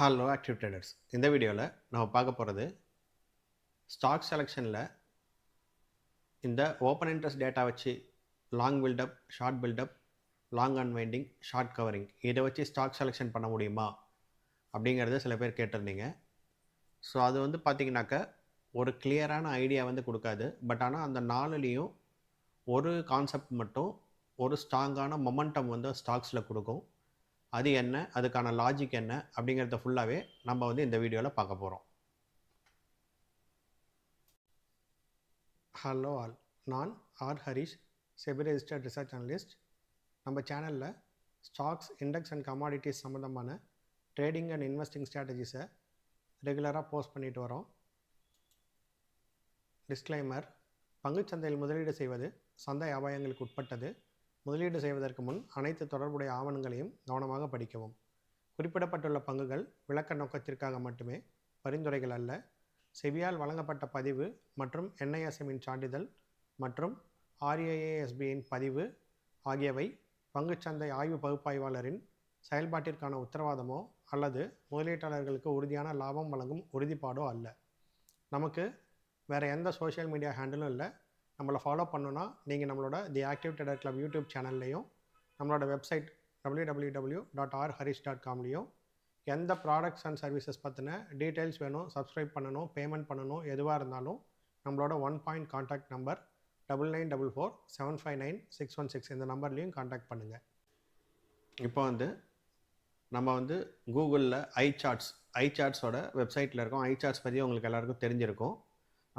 Hello active traders இந்த வீடியோவில் நம்ம பார்க்க போகிறது ஸ்டாக் செலெக்ஷனில் இந்த ஓப்பன் இன்ட்ரெஸ்ட் டேட்டா வச்சு long buildup short buildup long unwinding short covering இதை வச்சு ஸ்டாக் செலெக்ஷன் பண்ண முடியுமா? அப்படிங்கிறத சில பேர் கேட்டிருந்தீங்க. ஸோ அது வந்து பார்த்தீங்கன்னாக்க ஒரு கிளியரான ஐடியா வந்து கொடுக்காது. பட் ஆனால் அந்த நாலுலேயும் ஒரு கான்செப்ட் மட்டும் ஒரு ஸ்ட்ராங்கான மொமெண்டம் வந்து ஸ்டாக்ஸில் கொடுக்கும். அது என்ன அதுக்கான லாஜிக் என்ன அப்படிங்கிறத ஃபுல்லாகவே நம்ம வந்து இந்த வீடியோவில் பார்க்க போகிறோம் ஹலோ ஆல் நான் R Harish SEBI registered research analyst நம்ம சேனலில் ஸ்டாக்ஸ் இண்டெக்ஸ் அண்ட் கமாடிட்டிஸ் சம்மந்தமான ட்ரேடிங் அண்ட் இன்வெஸ்டிங் ஸ்ட்ராட்டஜிஸை ரெகுலராக போஸ்ட் பண்ணிட்டு வரோம். டிஸ்க்ளைமர் பங்குச்சந்தையில் முதலீடு செய்வது சந்தை அபாயங்களுக்கு உட்பட்டது. முதலீடு செய்வதற்கு முன் அனைத்து தொடர்புடைய ஆவணங்களையும் கவனமாக படிக்கவும். குறிப்பிடப்பட்டுள்ள பங்குகள் விளக்க நோக்கத்திற்காக மட்டுமே பரிந்துரைகள் அல்ல. செவியால் வழங்கப்பட்ட பதிவு மற்றும் என்ஐஎஸ்எம்மின் சான்றிதழ் மற்றும் ஆர்ஏஏஎஸ்பியின் பதிவு ஆகியவை பங்குச்சந்தை ஆய்வு பகுப்பாய்வாளரின் செயல்பாட்டிற்கான உத்தரவாதமோ அல்லது முதலீட்டாளர்களுக்கு உறுதியான லாபம் வழங்கும் உறுதிப்பாடோ அல்ல. நமக்கு வேறு எந்த சோஷியல் மீடியா ஹேண்டிலும் இல்லை. நம்மளை ஃபாலோ பண்ணணுன்னா நீங்கள் நம்மளோட the active trader club YouTube சேனல்லையும் நம்மளோட website W W W dot R Harish dot காம்லேயும் எந்த ப்ராடக்ட்ஸ் அண்ட் சர்வீசஸ் பற்றின டீட்டெயில்ஸ் வேணும் சப்ஸ்கிரைப் பண்ணணும் பேமெண்ட் பண்ணணும் எதுவாக இருந்தாலும் நம்மளோட one point contact number double nine double four seven five nine six one six இந்த நம்பர்லேயும் காண்டாக்ட் பண்ணுங்கள் இப்போ வந்து நம்ம வந்து கூகுளில் ஐ சார்ட்ஸ் ஐ சார்ட்ஸோட வெப்சைட்டில் இருக்கோம். ஐ சார்ட்ஸ் பற்றி உங்களுக்கு எல்லாருக்கும் தெரிஞ்சிருக்கும்.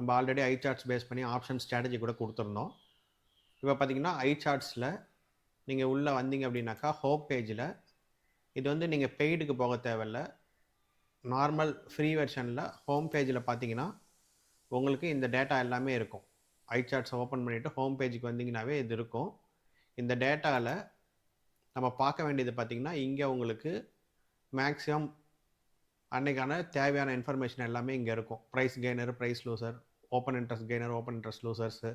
நம்ம ஆல்ரெடி ஐ சார்ட்ஸ் பேஸ் பண்ணி ஆப்ஷன் ஸ்ட்ராட்டஜி கூட கொடுத்துருந்தோம். இப்போ பார்த்தீங்கன்னா ஐ சார்ட்ஸில் நீங்கள் உள்ளே வந்தீங்க அப்படின்னாக்கா ஹோம் பேஜில் இது வந்து நீங்கள் பெய்டுக்கு போக தேவையில்ல. நார்மல் ஃப்ரீ வெர்ஷனில் ஹோம் பேஜில் பார்த்தீங்கன்னா உங்களுக்கு இந்த டேட்டா எல்லாமே இருக்கும். ஐ சார்ட்ஸை ஓப்பன் பண்ணிவிட்டு ஹோம் பேஜுக்கு வந்தீங்கன்னாவே இது இருக்கும். இந்த டேட்டாவில் நம்ம பார்க்க வேண்டியது பார்த்திங்கன்னா இங்கே உங்களுக்கு மேக்ஸிமம் அன்னைக்கான தேவையான இன்ஃபர்மேஷன் எல்லாமே இங்கே இருக்கும். Price gainer price loser open interest gainer open interest losers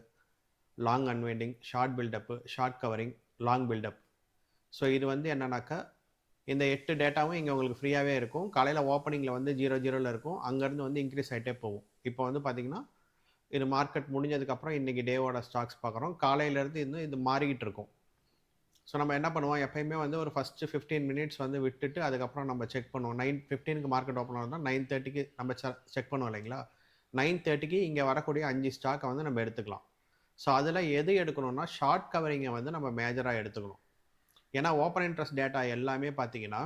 long unwinding short buildup short covering long buildup so இது வந்து என்னன்னாக்கா இந்த எட்டு டேட்டாவும் இங்கே உங்களுக்கு ஃப்ரீயாகவே இருக்கும். காலையில் ஓப்பனிங்கில் வந்து ஜீரோ ஜீரோவில் இருக்கும். அங்கேருந்து வந்து இன்க்ரீஸ் ஆகிட்டே போகும். இப்போ வந்து பார்த்திங்கன்னா இது மார்க்கெட் முடிஞ்சதுக்கப்புறம் இன்றைக்கி டேவோட ஸ்டாக்ஸ் பார்க்குறோம் காலையிலேருந்து இன்னும் இது மாறிக்கிட்டு இருக்கும். ஸோ நம்ம என்ன பண்ணுவோம்? எப்பயுமே வந்து ஒரு ஃபஸ்ட்டு ஃபிஃப்டீன் மினிட்ஸ் வந்து விட்டுட்டு அதுக்கப்புறம் நம்ம செக் பண்ணுவோம். நைன் ஃபிஃப்டீனுக்கு மார்க்கெட் ஓப்பன் ஆகுதுன்னா நைன் தேர்ட்டிக்கு நம்ம செக் பண்ணுவோம் இல்லைங்களா? நைன் தேர்ட்டிக்கு இங்கே வரக்கூடிய அஞ்சு ஸ்டாக்கை வந்து நம்ம எடுத்துக்கலாம். ஸோ அதில் எது எடுக்கணும்னா ஷார்ட் கவரிங்கை வந்து நம்ம மேஜராக எடுத்துக்கணும். ஏன்னா ஓப்பன் இன்ட்ரெஸ்ட் டேட்டா எல்லாமே பார்த்தீங்கன்னா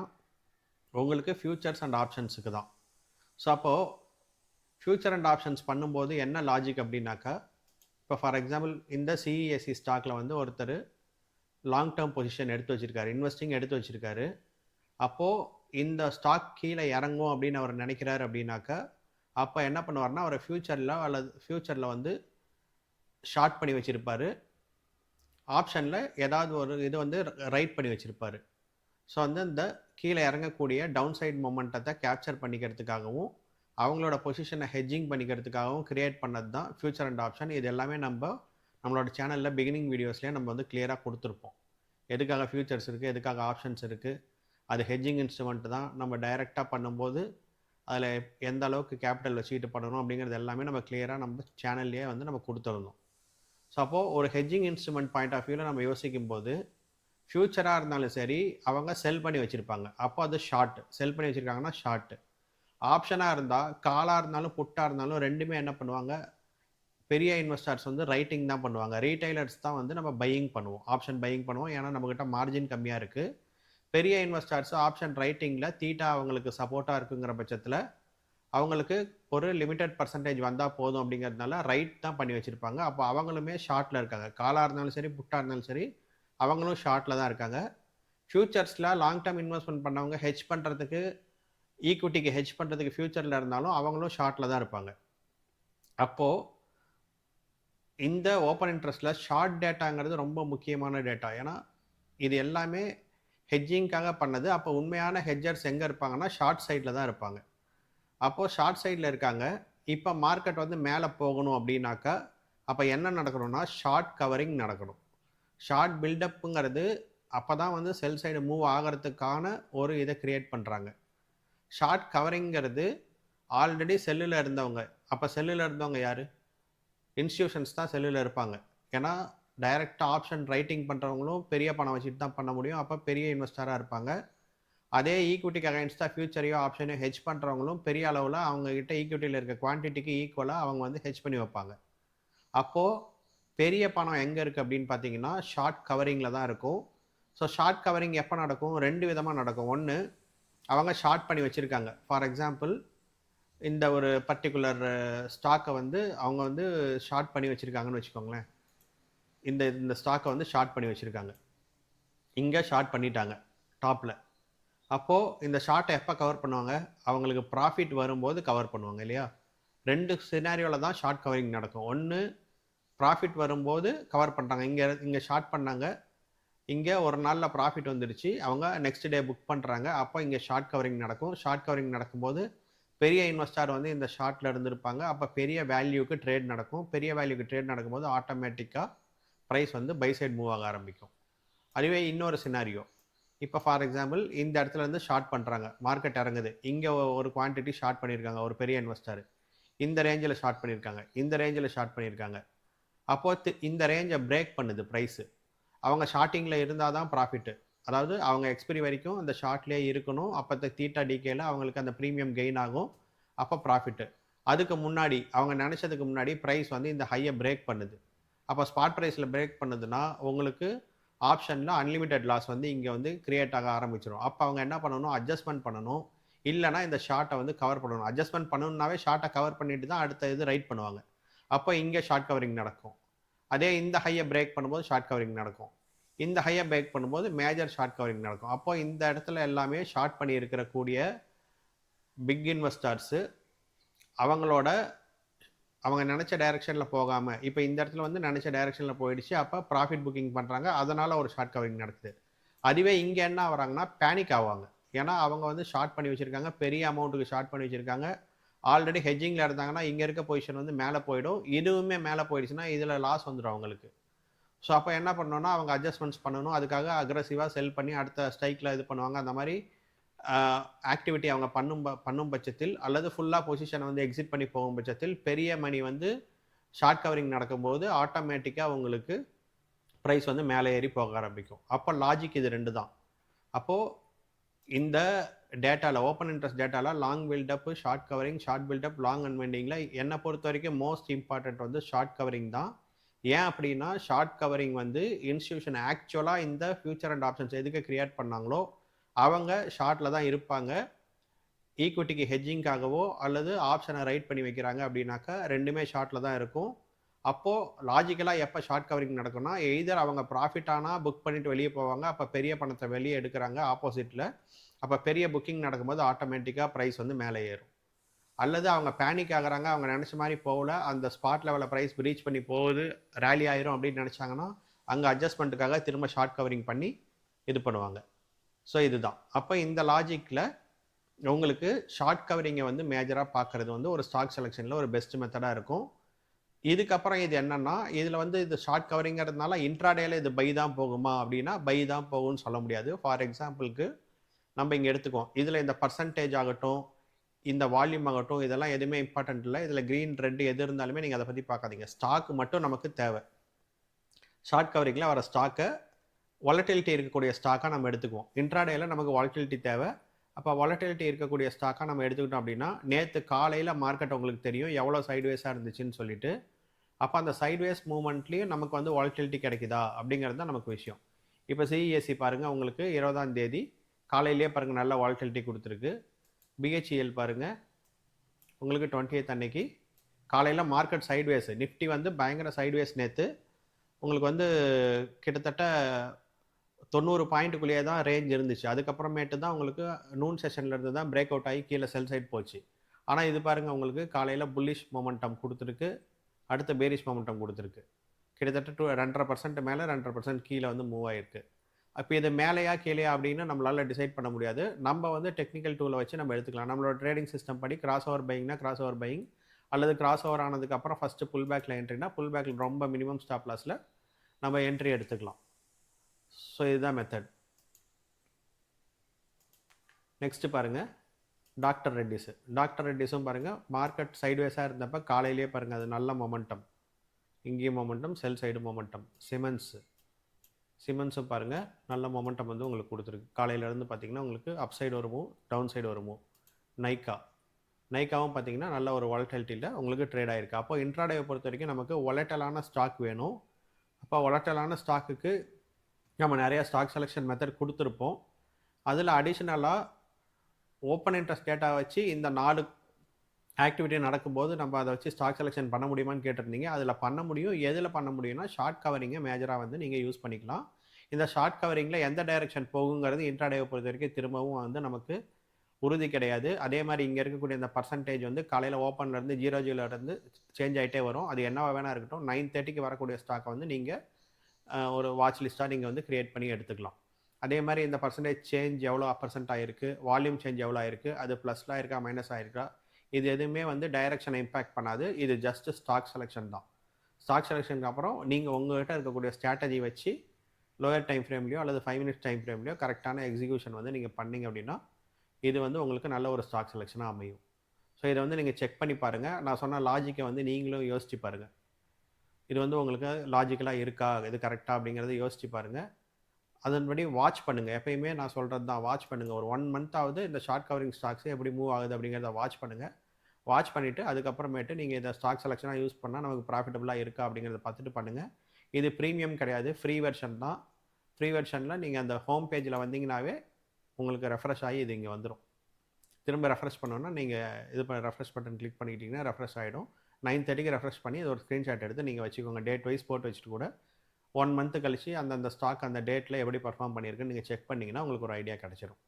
உங்களுக்கு ஃபியூச்சர்ஸ் அண்ட் ஆப்ஷன்ஸுக்கு தான். ஸோ அப்போது ஃபியூச்சர் அண்ட் ஆப்ஷன்ஸ் பண்ணும்போது என்ன லாஜிக் அப்படின்னாக்கா இப்போ ஃபார் எக்ஸாம்பிள் இந்த சிஇஎஸ்சி ஸ்டாக்கில் வந்து ஒருத்தர் லாங் டேர்ம் பொசிஷன் எடுத்து வச்சுருக்காரு இன்வெஸ்டிங் எடுத்து வச்சுருக்காரு. அப்போது இந்த ஸ்டாக் கீழே இறங்கும் அப்படின்னு அவர் நினைக்கிறாரு அப்படின்னாக்கா அப்போ என்ன பண்ணுவார்னா அவர் ஃப்யூச்சரில் அல்லது ஃப்யூச்சரில் வந்து ஷார்ட் பண்ணி வச்சுருப்பார். ஆப்ஷனில் ஏதாவது ஒரு இது வந்து ரைட் பண்ணி வச்சுருப்பார். ஸோ வந்து இந்த கீழே இறங்கக்கூடிய டவுன் சைட் மொமெண்ட்டத்தை கேப்சர் பண்ணிக்கிறதுக்காகவும் அவங்களோட பொசிஷனை ஹெஜ்ஜிங் பண்ணிக்கிறதுக்காகவும் க்ரியேட் பண்ணது தான் ஃப்யூச்சர் அண்ட் ஆப்ஷன் இது எல்லாமே நம்ம நம்மளோட சேனலில் பிகினிங் வீடியோஸ்லேயே நம்ம வந்து கிளியராக கொடுத்துருப்போம். எதுக்காக ஃபியூச்சர்ஸ் இருக்குது எதுக்காக ஆப்ஷன்ஸ் இருக்குது அது ஹெஜ்ஜிங் இன்ஸ்ட்ருமெண்ட் தான் நம்ம டைரெக்டாக பண்ணும்போது அதில் எந்த அளவுக்கு கேபிட்டல் வச்சுக்கிட்டு பண்ணணும் அப்படிங்கிறது எல்லாமே நம்ம கிளியராக நம்ம சேனல்லையே வந்து நம்ம கொடுத்துருந்தோம் ஸோ அப்போது ஒரு ஹெஜ்ஜிங் இன்ஸ்ட்ருமெண்ட் பாயிண்ட் ஆஃப் வியூவில் நம்ம யோசிக்கும் போது ஃப்யூச்சராக இருந்தாலும் சரி அவங்க செல் பண்ணி வச்சுருப்பாங்க. அப்போ அது ஷார்ட் செல் பண்ணி வச்சுருக்காங்கன்னா ஷார்ட்டு ஆப்ஷனாக இருந்தால் காலாக இருந்தாலும் புட்டாக இருந்தாலும் ரெண்டுமே என்ன பண்ணுவாங்க? பெரிய இன்வெஸ்டர்ஸ் வந்து ரைட்டிங் தான் பண்ணுவாங்க. ரீட்டைலர்ஸ் தான் வந்து நம்ம பையிங் பண்ணுவோம். ஆப்ஷன் பையிங் பண்ணுவோம். ஏன்னா நம்மக்கிட்ட மார்ஜின் கம்மியாக இருக்குது பெரிய இன்வெஸ்டர்ஸ் ஆப்ஷன் ரைட்டிங்கில் தீட்டா அவங்களுக்கு சப்போர்ட்டாக இருக்குங்கிற பட்சத்தில் அவங்களுக்கு ஒரு லிமிட்டட் பர்சன்டேஜ் வந்தால் போதும் அப்படிங்கிறதுனால ரைட் தான் பண்ணி வச்சுருப்பாங்க. அப்போ அவங்களுமே ஷார்ட்டில் இருக்காங்க. காலாக இருந்தாலும் சரி புட்டாக இருந்தாலும் சரி அவங்களும் ஷார்ட்டில் தான் இருக்காங்க. ஃப்யூச்சர்ஸில் லாங் டேர்ம் இன்வெஸ்ட்மெண்ட் பண்ணவங்க ஹெச் பண்ணுறதுக்கு ஈக்விட்டிக்கு ஹெச் பண்ணுறதுக்கு ஃப்யூச்சரில் இருந்தாலும் அவங்களும் ஷார்ட்டில் தான் இருப்பாங்க. அப்போது இந்த ஓப்பன் இன்ட்ரெஸ்ட்டில் ஷார்ட் டேட்டாங்கிறது ரொம்ப முக்கியமான டேட்டா ஏன்னா இது எல்லாமே ஹெட்ஜிங்காக பண்ணது. அப்போ உண்மையான ஹெட்ஜர்ஸ் எங்கே இருப்பாங்கன்னா ஷார்ட் சைடில் தான் இருப்பாங்க. அப்போது ஷார்ட் சைடில் இருக்காங்க. இப்போ மார்க்கெட் வந்து மேலே போகணும் அப்படின்னாக்கா அப்போ என்ன நடக்கணும்னா ஷார்ட் கவரிங் நடக்கணும். ஷார்ட் பில்டப்புங்கிறது அப்போ தான் வந்து செல் சைடு மூவ் ஆகிறதுக்கான ஒரு இதை க்ரியேட் பண்ணுறாங்க ஷார்ட் கவரிங்கிறது ஆல்ரெடி செல்லில் இருந்தவங்க. அப்போ செல்லில் இருந்தவங்க யார்? இன்ஸ்டியூஷன்ஸ் தான் செல்லில் இருப்பாங்க. ஏன்னா டைரெக்டாக ஆப்ஷன் ரைட்டிங் பண்ணுறவங்களும் பெரிய பணம் வச்சுட்டு தான் பண்ண முடியும். அப்போ பெரிய இன்வெஸ்டராக இருப்பாங்க. அதே ஈக்விட்டிக்கு அகைன்ஸ்டாக ஃபியூச்சரையோ ஆப்ஷனையோ ஹெச் பண்ணுறவங்களும் பெரிய அளவில் அவங்கக்கிட்ட ஈக்விட்டியில் இருக்க குவான்டிட்டிக்கு ஈக்குவலாக அவங்க வந்து ஹெச் பண்ணி வைப்பாங்க. அப்போது பெரிய பணம் எங்கே இருக்குது அப்படின்னு பார்த்தீங்கன்னா ஷார்ட் கவரிங்கில் தான் இருக்கும். ஸோ ஷார்ட் கவரிங் எப்போ நடக்கும்? ரெண்டு விதமாக நடக்கும். ஒன்று அவங்க ஷார்ட் பண்ணி வச்சுருக்காங்க. ஃபார் எக்ஸாம்பிள் இந்த ஒரு பர்டிகுலர் ஸ்டாக்கை வந்து அவங்க வந்து ஷார்ட் பண்ணி வச்சுருக்காங்கன்னு வச்சுக்கோங்களேன். இந்த இந்த ஸ்டாக்கை வந்து ஷார்ட் பண்ணி வச்சுருக்காங்க. இங்கே ஷார்ட் பண்ணிட்டாங்க டாப்பில் அப்போது இந்த ஷார்ட்டை எப்போ கவர் பண்ணுவாங்க? அவங்களுக்கு ப்ராஃபிட் வரும்போது கவர் பண்ணுவாங்க இல்லையா? ரெண்டு சினாரியோவில் தான் ஷார்ட் கவரிங் நடக்கும். ஒன்று ப்ராஃபிட் வரும்போது கவர் பண்ணுறாங்க இங்கே இங்கே ஷார்ட் பண்ணாங்க. இங்கே ஒரு நாளில் ப்ராஃபிட் வந்துடுச்சு அவங்க நெக்ஸ்ட் டே புக் பண்ணுறாங்க அப்போ இங்கே ஷார்ட் கவரிங் நடக்கும். ஷார்ட் கவரிங் நடக்கும்போது பெரிய இன்வெஸ்டார் வந்து இந்த ஷார்ட்டில் இருந்திருப்பாங்க. அப்போ பெரிய வேல்யூக்கு ட்ரேட் நடக்கும். பெரிய வேல்யூக்கு ட்ரேட் நடக்கும்போது ஆட்டோமேட்டிக்காக ப்ரைஸ் வந்து பை சைட் மூவ் ஆக ஆரம்பிக்கும். அதுவே இன்னொரு சினாரியோ இப்போ ஃபார் எக்ஸாம்பிள் இந்த இடத்துல இருந்து ஷார்ட் பண்ணுறாங்க மார்க்கெட் இறங்குது. இங்கே ஒரு குவான்டிட்டி ஷார்ட் பண்ணியிருக்காங்க ஒரு பெரிய இன்வெஸ்டர் இந்த ரேஞ்சில் ஷார்ட் பண்ணியிருக்காங்க இந்த ரேஞ்சில் ஷார்ட் பண்ணியிருக்காங்க அப்போது இந்த ரேஞ்சை பிரேக் பண்ணுது ப்ரைஸு அவங்க ஷார்ட்டிங்கில் இருந்தால் தான் ப்ராஃபிட்டு அதாவது அவங்க எக்ஸ்பிரி வரைக்கும் அந்த ஷார்ட்லேயே இருக்கணும். அப்போ தீட்டா டிகேல அவங்களுக்கு அந்த ப்ரீமியம் கெயின் ஆகும். அப்போ ப்ராஃபிட்டு அதுக்கு முன்னாடி அவங்க நினச்சதுக்கு முன்னாடி ப்ரைஸ் வந்து இந்த ஹையை பிரேக் பண்ணுது. அப்போ ஸ்பாட் ப்ரைஸில் பிரேக் பண்ணுதுன்னா உங்களுக்கு ஆப்ஷனில் அன்லிமிட்டெட் லாஸ் வந்து இங்கே வந்து கிரியேட் ஆக ஆரம்பிச்சிடும் அப்போ அவங்க என்ன பண்ணணும்? அட்ஜஸ்ட்மெண்ட் பண்ணணும். இல்லைனா இந்த ஷார்ட்டை வந்து கவர் பண்ணணும். அட்ஜஸ்ட்மெண்ட் பண்ணணுன்னாவே ஷார்ட்டை கவர் பண்ணிட்டு தான் அடுத்த இது ரைட் பண்ணுவாங்க. அப்போ இங்கே ஷார்ட் கவரிங் நடக்கும். அதே இந்த ஹையை பிரேக் பண்ணும்போது ஷார்ட் கவரிங் நடக்கும். இந்த ஹையை பிரேக் பண்ணும்போது மேஜர் ஷார்ட் கவரிங் நடக்கும். அப்போ இந்த இடத்துல எல்லாமே ஷார்ட் பண்ணி இருக்கிற கூடிய பிக் இன்வெஸ்டர்ஸு அவங்களோட அவங்க நினச்ச டைரெக்ஷனில் போகாமல் இப்போ இந்த இடத்துல வந்து நினச்ச டைரெக்ஷனில் போயிடுச்சு அப்போ ப்ராஃபிட் புக்கிங் பண்ணுறாங்க அதனால் ஒரு ஷார்ட் கவரிங் நடக்குது. அதுவே இங்கே என்ன வராங்கன்னா பேனிக் ஆவாங்க. ஏன்னா அவங்க வந்து ஷார்ட் பண்ணி வச்சுருக்காங்க பெரிய அமௌண்ட்டுக்கு ஷார்ட் பண்ணி வச்சுருக்காங்க. ஆல்ரெடி ஹெஜ்ஜிங்கில் இருந்தாங்கன்னா இங்கே இருக்க பொசிஷன் வந்து மேலே போயிடும். இதுவுமே மேலே போயிடுச்சுன்னா இதில் லாஸ் வந்துடும் அவங்களுக்கு. ஸோ அப்போ என்ன பண்ணணும்னா அவங்க அட்ஜஸ்ட்மெண்ட்ஸ் பண்ணணும். அதுக்காக அக்ரஸிவாக செல் பண்ணி அடுத்த ஸ்ட்ரைக்கில் இது பண்ணுவாங்க. அந்த மாதிரி ஆக்டிவிட்டி அவங்க பண்ணும் பண்ணும் பட்சத்தில் அல்லது ஃபுல்லாக பொசிஷனை வந்து எக்ஸிட் பண்ணி போகும் பட்சத்தில் பெரிய மணி வந்து ஷார்ட் கவரிங் நடக்கும்போது ஆட்டோமேட்டிக்காக உங்களுக்கு ப்ரைஸ் வந்து மேலே ஏறி போக ஆரம்பிக்கும். அப்போ லாஜிக் இது ரெண்டு தான். அப்போது இந்த டேட்டாவில் ஓப்பன் இன்ட்ரெஸ்ட் டேட்டாவில் long buildup short covering short buildup long அன்வெண்டிங்கில் என்னை பொறுத்த வரைக்கும் மோஸ்ட் இம்பார்ட்டண்ட் வந்து ஷார்ட் கவரிங் தான். ஏன் அப்படின்னா ஷார்ட் கவரிங் வந்து இன்ஸ்டியூஷன் ஆக்சுவலாக இந்த ஃபியூச்சர் அண்ட் ஆப்ஷன்ஸ் எதுக்கு க்ரியேட் பண்ணாங்களோ அவங்க ஷார்ட்டில் தான் இருப்பாங்க. ஈக்விட்டிக்கு ஹெட்ஜிங்காகவோ அல்லது ஆப்ஷனை ரைட் பண்ணி வைக்கிறாங்க அப்படின்னாக்கா ரெண்டுமே ஷார்ட்டில் தான் இருக்கும். அப்போது லாஜிக்கலாக எப்போ ஷார்ட் கவரிங் நடக்கும்னா எய்தர் அவங்க ப்ராஃபிட் ஆனால் புக் பண்ணிட்டு வெளியே போவாங்க அப்போ பெரிய பணத்தை வெளியே எடுக்கிறாங்க ஆப்போசிட்டில் அப்போ பெரிய புக்கிங் நடக்கும்போது ஆட்டோமேட்டிக்காக ப்ரைஸ் வந்து மேலே ஏறும். அல்லது அவங்க பேனிக் ஆகிறாங்க அவங்க நினச்ச மாதிரி போகல அந்த ஸ்பாட் லெவலில் ப்ரைஸ் ரீச் பண்ணி போகுது ரேலி ஆயிரும் அப்படின்னு நினச்சாங்கன்னா அங்கே அட்ஜஸ்ட்மெண்ட்டுக்காக திரும்ப ஷார்ட் கவரிங் பண்ணி இது பண்ணுவாங்க. ஸோ இதுதான். அப்போ இந்த லாஜிக்கில் உங்களுக்கு ஷார்ட் கவரிங்கை வந்து மேஜராக பார்க்குறது வந்து ஒரு ஸ்டாக் செலெக்ஷனில் ஒரு பெஸ்ட் மெத்தடாக இருக்கும். இதுக்கப்புறம் இது என்னென்னா இதில் வந்து இது ஷார்ட் கவரிங்கிறதுனால இன்ட்ராடேல இது பை தான் போகுமா அப்படின்னா பை தான் போகும்னு சொல்ல முடியாது. ஃபார் எக்ஸாம்பிளுக்கு நம்ம இங்கே எடுத்துக்குவோம். இதில் இந்த பர்சன்டேஜ் ஆகட்டும் இந்த வால்யூம் ஆகட்டும் இதெல்லாம் எதுவுமே இம்பார்ட்டன்ட் இல்லை. இதில் க்ரீன் ரெட் எது இருந்தாலுமே நீங்கள் அதை பற்றி பார்க்காதீங்க. ஸ்டாக் மட்டும் நமக்கு தேவை. ஷார்ட் கவரிங்கில் வர ஸ்டாக்கை வாலட்டிலிட்டி இருக்கக்கூடிய ஸ்டாக்காக நம்ம எடுத்துக்குவோம். இன்ட்ராடேயில் நமக்கு வாலட்டிலிட்டி தேவை. அப்போ வாலட்டிலிட்டி இருக்கக்கூடிய ஸ்டாக்காக நம்ம எடுத்துக்கிட்டோம் அப்படின்னா நேற்று காலையில் மார்க்கெட் உங்களுக்கு தெரியும் எவ்வளோ சைட்வேஸாக இருந்துச்சுன்னு சொல்லிட்டு அப்போ அந்த சைட்வேஸ் மூமெண்ட்லேயும் நமக்கு வந்து வாலட்டிலிட்டி கிடைக்குதா அப்படிங்கிறது தான் நமக்கு விஷயம். இப்போ சிஇஎஸ்சி பாருங்கள் உங்களுக்கு இருபதாம் தேதி காலையிலேயே பாருங்கள் நல்ல வாலட்டிலிட்டி கொடுத்துருக்கு. பிஹெச்இஎல் பாருங்கள் உங்களுக்கு டுவெண்ட்டி எய்த் அன்னைக்கு காலையில் மார்க்கெட் சைட்வேஸ் நிஃப்டி வந்து பயங்கர சைட்வேஸ் நேற்று உங்களுக்கு வந்து கிட்டத்தட்ட தொண்ணூறு பாயிண்ட்டுக்குள்ளேயே தான் ரேஞ்ச் இருந்துச்சு. அதுக்கப்புறமேட்டு தான் உங்களுக்கு நூன் செஷன்லேருந்து தான் பிரேக் அவுட் ஆகி கீழே செல் சைட் போச்சு. ஆனால் இது பாருங்கள் உங்களுக்கு காலையில் புல்லிஷ் மொமெண்டம் கொடுத்துருக்கு. அடுத்த பேரிஷ் மொமெண்டம் கொடுத்துருக்கு. கிட்டத்தட்ட டூ ரெண்டரை பர்சன்ட் மேலே ரெண்டரை பர்சன்ட் கீழே வந்து மூவ் ஆகிருக்கு அப்போ இது மேலேயா கீழேயா அப்படின்னு நம்மளால் டிசைட் பண்ண முடியாது. நம்ம வந்து டெக்னிக்கல் டூலை வச்சு நம்ம எடுத்துக்கலாம். நம்மளோட ட்ரேடிங் சிஸ்டம் படி கிராஸ் ஓவர் பையிங்னா கிராஸ் ஓவர் பையிங் அல்லது கிராஸ் ஓவர் ஆனதுக்கப்புறம் ஃபஸ்ட்டு புல் பேக்கில் என்ட்ரினா புல் பேக்கில் ரொம்ப மினிமம் ஸ்டாப் லாஸில் நம்ம என்ட்ரி எடுத்துக்கலாம். ஸோ இதுதான் மெத்தட் நெக்ஸ்ட்டு பாருங்கள் டாக்டர் ரெட்டிஸு டாக்டர் ரெட்டிஸும் பாருங்கள் மார்க்கெட் சைட்வேஸாக இருந்தப்போ காலையிலேயே பாருங்கள் அது நல்ல மொமெண்டம் இங்கேயும் momentum sell side momentum cements சிமெண்ட்ஸும் பாருங்கள் நல்ல மொமெண்டம் வந்து உங்களுக்கு கொடுத்துருக்கு. காலையிலேருந்து பார்த்தீங்கன்னா உங்களுக்கு அப் சைடு வருமோ டவுன் சைடு வருமோ? நைக்கா நைக்காவும் பார்த்தீங்கன்னா நல்ல ஒரு வாலட்டிலிட்டியில் உங்களுக்கு ட்ரேட் ஆகிருக்கு அப்போ இன்ட்ராடேவை பொறுத்த வரைக்கும் நமக்கு ஒலட்டலான ஸ்டாக் வேணும். அப்போ ஒலட்டலான ஸ்டாக்குக்கு நம்ம நிறையா ஸ்டாக் செலெக்ஷன் மெத்தட் கொடுத்துருப்போம். அதில் அடிஷ்னலாக ஓப்பன் இன்ட்ரெஸ்ட் டேட்டா வச்சு இந்த நாலு ஆக்டிவிட்டி நடக்கும்போது நம்ம அதை வச்சு ஸ்டாக் செலெக்ஷன் பண்ண முடியுமான்னு கேட்டிருந்தீங்க. அதில் பண்ண முடியும். எதில் பண்ண முடியும்னா ஷார்ட் கவரிங்கை மேஜராக வந்து நீங்கள் யூஸ் பண்ணிக்கலாம். இந்த ஷார்ட் கவரிங்கில் எந்த டைரக்ஷன் போகுங்கிறது இன்ட்ராடேவை பொறுத்த வரைக்கும் திரும்பவும் வந்து நமக்கு உறுதி கிடையாது. அதே மாதிரி இங்கே இருக்கக்கூடிய இந்த பர்சன்டேஜ் வந்து காலையில் ஓப்பன்லேருந்து ஜீரோ ஜீரோலேருந்து சேஞ்ச் ஆகிட்டே வரும். அது என்னவா வேணா இருக்கட்டும். நைன் தேர்ட்டிக்கு வரக்கூடிய ஸ்டாக்கை வந்து நீங்கள் ஒரு வாட்ச் லிஸ்ட்டாக நீங்கள் வந்து க்ரியேட் பண்ணி எடுத்துக்கலாம். அதே மாதிரி இந்த பர்சன்டேஜ் சேஞ்ச் எவ்வளோ பர்சன்ட் ஆகிருக்கு வால்யூம் சேஞ்ச் எவ்வளோ ஆயிருக்கு அது ப்ளஸ்லாம் இருக்கா மைனஸ் ஆயிருக்கா இது எதுவுமே வந்து டைரக்ஷனை இம்பேக்ட் பண்ணாது. இது ஜஸ்ட் ஸ்டாக் செலெக்ஷன் தான். ஸ்டாக் செலெக்ஷனுக்கு அப்புறம் நீங்கள் உங்கள்கிட்ட இருக்கக்கூடிய ஸ்ட்ராட்டஜி வச்சு லோயர் டைம் ஃப்ரேம்லையோ அல்லது ஃபைவ் மினிட்ஸ் டைம் ஃப்ரேம்லையோ கரெக்டான எக்ஸிக்யூஷன் வந்து நீங்கள் பண்ணீங்க அப்படின்னா இது வந்து உங்களுக்கு நல்ல ஒரு ஸ்டாக் செலெக்ஷனாக அமையும். ஸோ இதை வந்து நீங்கள் செக் பண்ணி பாருங்கள் நான் சொன்ன லாஜிக்கை வந்து நீங்களும் யோசிச்சு பாருங்கள் இது வந்து உங்களுக்கு லாஜிக்கலாக இருக்கா? இது கரெக்டாக அப்படிங்கிறத யோசிச்சு பாருங்கள் அதன்படி வாட்ச் பண்ணுங்கள் எப்பயுமே நான் சொல்கிறது தான் வாட்ச் பண்ணுங்கள் ஒரு ஒன் மந்த்தாவது இந்த ஷார்ட் கவரிங் ஸ்டாக்ஸ் எப்படி மூவ் ஆகுது அப்படிங்கிறத வாட்ச் பண்ணுங்கள் வாட்ச் பண்ணிவிட்டு அதுக்கப்புறமேட்டு நீங்கள் இந்த ஸ்டாக் செலெக்ஷனாக யூஸ் பண்ணால் நமக்கு ப்ராஃபிட்டபுளாக இருக்கா அப்படிங்கிறத பார்த்துட்டு பண்ணுங்கள் இது ப்ரீமியம் கிடையாது. ஃப்ரீ வெர்ஷன் தான். ஃப்ரீ வெர்ஷனில் நீங்கள் அந்த ஹோம் பேஜில் வந்தீங்கன்னாவே உங்களுக்கு ரெஃப்ரெஷ் ஆகி இது இங்கே வந்துடும் திரும்ப ரெஃப்ரெஷ் பண்ணோன்னா நீங்கள் இது பண்ண ரெஃப்ரெஷ் பட்டன் கிளிக் பண்ணிக்கிட்டிங்கன்னா ரெஃப்ரெஷ் ஆகிடும் நைன் தேர்ட்டிக்கு ரெஃப்ரெஷ் பண்ணி இது ஒரு ஸ்க்ரீன்ஷாட் எடுத்து நீங்கள் வச்சுக்கோங்க. டேட் வைஸ் போட்டு வச்சுட்டு கூட ஒன் மந்த்து கழிச்சு அந்தந்த ஸ்டாக் அந்த டேட்டில் எப்படி பர்ஃபார்ம் பண்ணியிருக்குன்னு நீங்கள் செக் பண்ணிங்கன்னா உங்களுக்கு ஒரு ஐடியா கிடச்சிரும்.